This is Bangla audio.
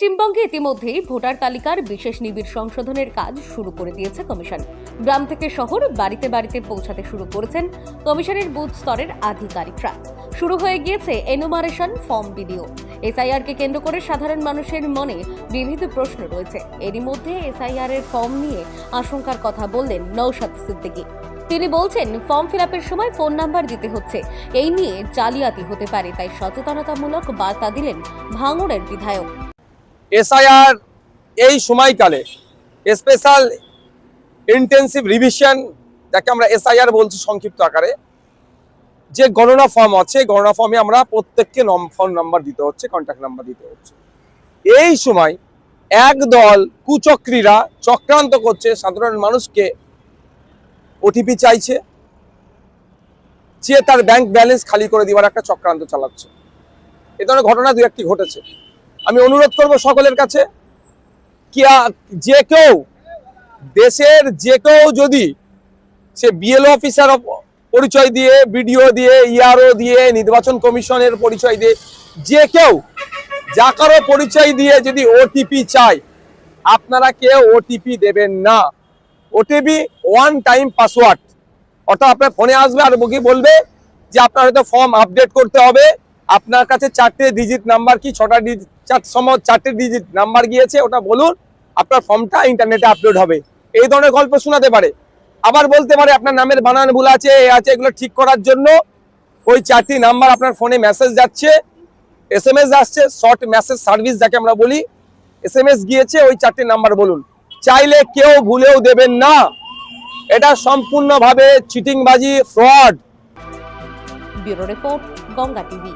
পশ্চিমবঙ্গে ইতিমধ্যেই ভোটার তালিকার বিশেষ নিবিড় সংশোধনের কাজ শুরু করে দিয়েছে কমিশন। গ্রাম থেকে শহর বাড়িতে বাড়িতে পৌঁছাতে শুরু করেছেন কমিশনের বুথ স্তরের আধিকারিকরা। শুরু হয়ে গিয়েছে এনুমারেশন ফর্ম বিডিও এসআইআর কে কেন্দ্র করে সাধারণ মানুষের মনে বিবিধ প্রশ্ন রয়েছে। এরই মধ্যে এসআইআর এর ফর্ম নিয়ে আশঙ্কার কথা বললেন নৌশাদ সিদ্দিকী। তিনি বলছেন ফর্ম ফিল সময় ফোন নাম্বার দিতে হচ্ছে। এই নিয়ে জালিয়াতি হতে পারে, তাই সচেতনতামূলক বার্তা দিলেন ভাঙড়ের বিধায়ক। এসআইআর এই সময়কালে স্পেশাল ইন্টেন্সিভ রিভিশন, যাকে আমরা এসআইআর বলছি সংক্ষিপ্ত আকারে, যে গণনা ফর্ম আছে, গণনা ফর্মে আমরা প্রত্যেককে ফোন নাম্বার দিতে হচ্ছে কন্ট্যাক্ট নাম্বার দিতে হচ্ছে। এই সময় একদল কুচক্রীরা চক্রান্ত করছে, সাধারণ মানুষকে ওটিপি চাইছে, যে তার ব্যাংক ব্যালেন্স খালি করে দেওয়ার একটা চক্রান্ত চালাচ্ছে। এ ধরনের ঘটনা দু একটি ঘটেছে। আমি অনুরোধ করব সকলের কাছে কি যে কেউ, দেশের যে কেউ যদি সে বিএলও অফিসার পরিচয় দিয়ে বিডিও দিয়ে ইআরও দিয়ে, নির্বাচন কমিশনের পরিচয় দিয়ে, যে কেউ, যা কারও পরিচয় দিয়ে যদি ওটিপি চায়, আপনারা কেউ ওটিপি দেবেন না? ওটিপি ওয়ান টাইম পাসওয়ার্ড অর্থাৎ আপনার ফোনে আসবে আর বুকি বলবে যে আপনার হয়তো ফর্ম আপডেট করতে হবে। আপনার কাছে চারটে ডিজিট নাম্বার কি, ছটা ডিজিট চার সময় চারটে ডিজিট নাম্বার গিয়েছে, ওটা বলুন, আপনার ফর্মটা ইন্টারনেটে আপলোড হবে। এই ধরনের গল্প শোনাতে পারে। আবার বলতে পারে আপনার নামের বানান ভুল আছে, এ আছে, এগুলো ঠিক করার জন্য ওই চারটি নাম্বার আপনার ফোনে মেসেজ যাচ্ছে এস এম এস আসছে শর্ট মেসেজ সার্ভিস যাকে আমরা বলি এস এম এস গিয়েছে, ওই চারটি নাম্বার বলুন। চাইলে কেউ ভুলেও দেবেন না। এটা সম্পূর্ণভাবে চিটিংবাজি fraud bureau report, Ganga TV.